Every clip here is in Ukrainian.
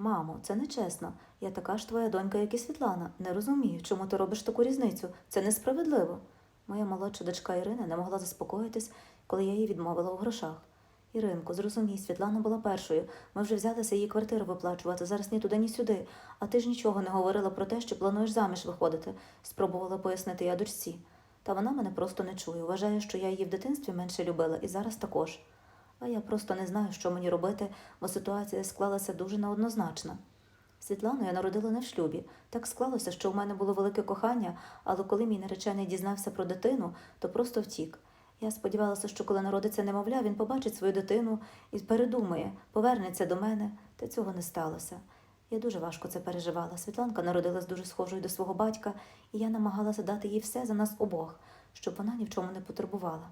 Мамо, це нечесно. Я така ж твоя донька, як і Світлана. Не розумію, чому ти робиш таку різницю. Це несправедливо. Моя молодша дочка Ірина не могла заспокоїтись, коли я їй відмовила у грошах. Іринко, зрозумій, Світлана була першою. Ми вже взялися її квартиру виплачувати, зараз ні туди, ні сюди. А ти ж нічого не говорила про те, що плануєш заміж виходити, спробувала пояснити я дочці. Та вона мене просто не чує. Вважає, що я її в дитинстві менше любила і зараз також. А я просто не знаю, що мені робити, бо ситуація склалася дуже неоднозначна. Світлану я народила не в шлюбі. Так склалося, що в мене було велике кохання, але коли мій наречений дізнався про дитину, то просто втік. Я сподівалася, що коли народиться немовля, він побачить свою дитину і передумає, повернеться до мене, та цього не сталося. Я дуже важко це переживала. Світланка народилась дуже схожою до свого батька, і я намагалася дати їй все за нас обох, щоб вона ні в чому не потребувала.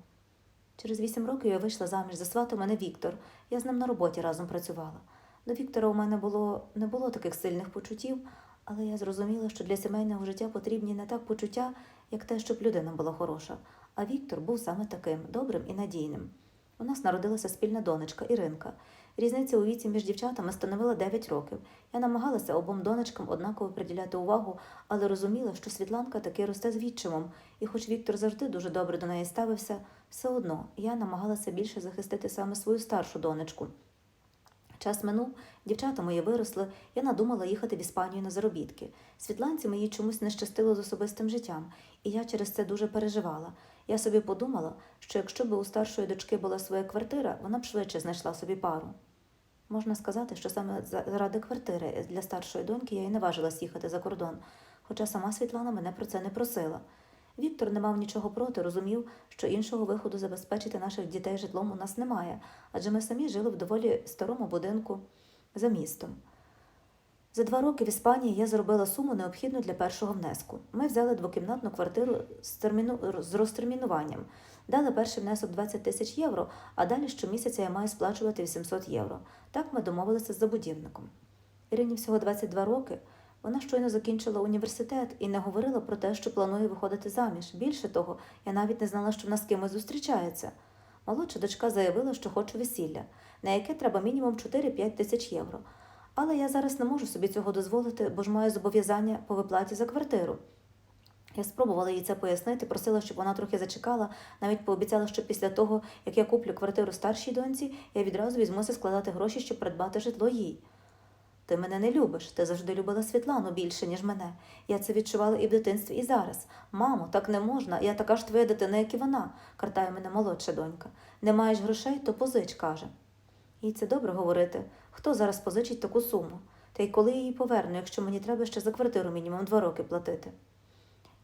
Через вісім років я вийшла заміж за свату мене Віктор. Я з ним на роботі разом працювала. До Віктора у мене було не було таких сильних почуттів, але я зрозуміла, що для сімейного життя потрібні не так почуття, як те, щоб людина була хороша. А Віктор був саме таким добрим і надійним. У нас народилася спільна донечка Іринка. Різниця у віці між дівчатами становила 9 років. Я намагалася обом донечкам однаково приділяти увагу, але розуміла, що Світланка таки росте з відчимом, і хоч Віктор завжди дуже добре до неї ставився, все одно я намагалася більше захистити саме свою старшу донечку. Час минув, дівчата мої виросли, я надумала їхати в Іспанію на заробітки. Світланці моїй чомусь не щастило з особистим життям, і я через це дуже переживала. Я собі подумала, що якщо б у старшої дочки була своя квартира, вона б швидше знайшла собі пару. Можна сказати, що саме заради квартири для старшої доньки я й не важилась їхати за кордон, хоча сама Світлана мене про це не просила. Віктор не мав нічого проти, розумів, що іншого виходу забезпечити наших дітей житлом у нас немає, адже ми самі жили в доволі старому будинку за містом. За два роки в Іспанії я заробила суму необхідну для першого внеску. Ми взяли двокімнатну квартиру з, терміну... з розтермінуванням, дали перший внесок 20 тисяч євро, а далі щомісяця я маю сплачувати 800 євро. Так ми домовилися з забудівником. Ірині всього 22 роки. Вона щойно закінчила університет і не говорила про те, що планує виходити заміж. Більше того, я навіть не знала, що вона з кимось зустрічається. Молодша дочка заявила, що хоче весілля, на яке треба мінімум 4-5 тисяч євро. Але я зараз не можу собі цього дозволити, бо ж маю зобов'язання по виплаті за квартиру. Я спробувала їй це пояснити, просила, щоб вона трохи зачекала, навіть пообіцяла, що після того, як я куплю квартиру старшій доньці, я відразу візьмуся складати гроші, щоб придбати житло їй. Ти мене не любиш, ти завжди любила Світлану більше, ніж мене. Я це відчувала і в дитинстві, і зараз. Мамо, так не можна, я така ж твоя дитина, як і вона, картає мене молодша донька. Не маєш грошей, то позич, каже. Їй це добре говорити. Хто зараз позичить таку суму? Та й коли я її поверну, якщо мені треба ще за квартиру мінімум два роки платити.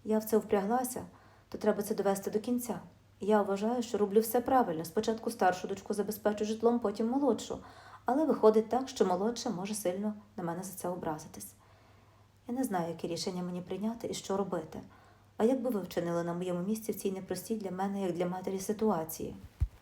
Я в це впряглася, то треба це довести до кінця. Я вважаю, що роблю все правильно. Спочатку старшу дочку забезпечу житлом, потім молодшу. Але виходить так, що молодша може сильно на мене за це образитись. Я не знаю, яке рішення мені прийняти і що робити. А як би ви вчинили на моєму місці в цій непростій для мене, як для матері ситуації?